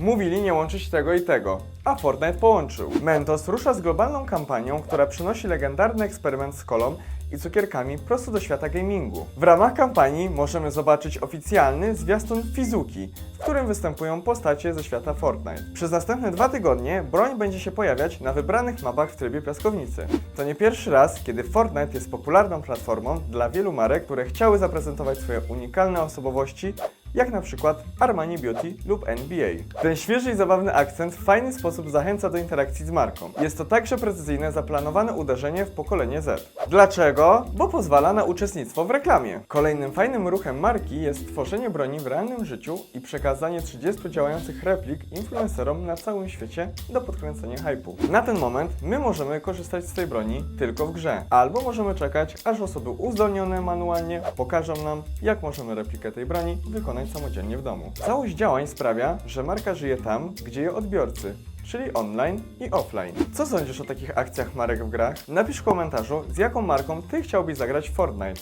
Mówili nie łączyć tego i tego, a Fortnite połączył. Mentos rusza z globalną kampanią, która przynosi legendarny eksperyment z kolą i cukierkami prosto do świata gamingu. W ramach kampanii możemy zobaczyć oficjalny zwiastun Fizuki, w którym występują postacie ze świata Fortnite. Przez następne dwa tygodnie broń będzie się pojawiać na wybranych mapach w trybie piaskownicy. To nie pierwszy raz, kiedy Fortnite jest popularną platformą dla wielu marek, które chciały zaprezentować swoje unikalne osobowości jak na przykład Armani Beauty lub NBA. Ten świeży i zabawny akcent w fajny sposób zachęca do interakcji z marką. Jest to także precyzyjne zaplanowane uderzenie w pokolenie Z. Dlaczego? Bo pozwala na uczestnictwo w reklamie. Kolejnym fajnym ruchem marki jest tworzenie broni w realnym życiu i przekazanie 30 działających replik influencerom na całym świecie do podkręcenia hypu. Na ten moment my możemy korzystać z tej broni tylko w grze, albo możemy czekać, aż osoby uzdolnione manualnie pokażą nam, jak możemy replikę tej broni wykonać samodzielnie w domu. Całość działań sprawia, że marka żyje tam, gdzie je odbiorcy, czyli online i offline. Co sądzisz o takich akcjach marek w grach? Napisz w komentarzu, z jaką marką ty chciałbyś zagrać w Fortnite.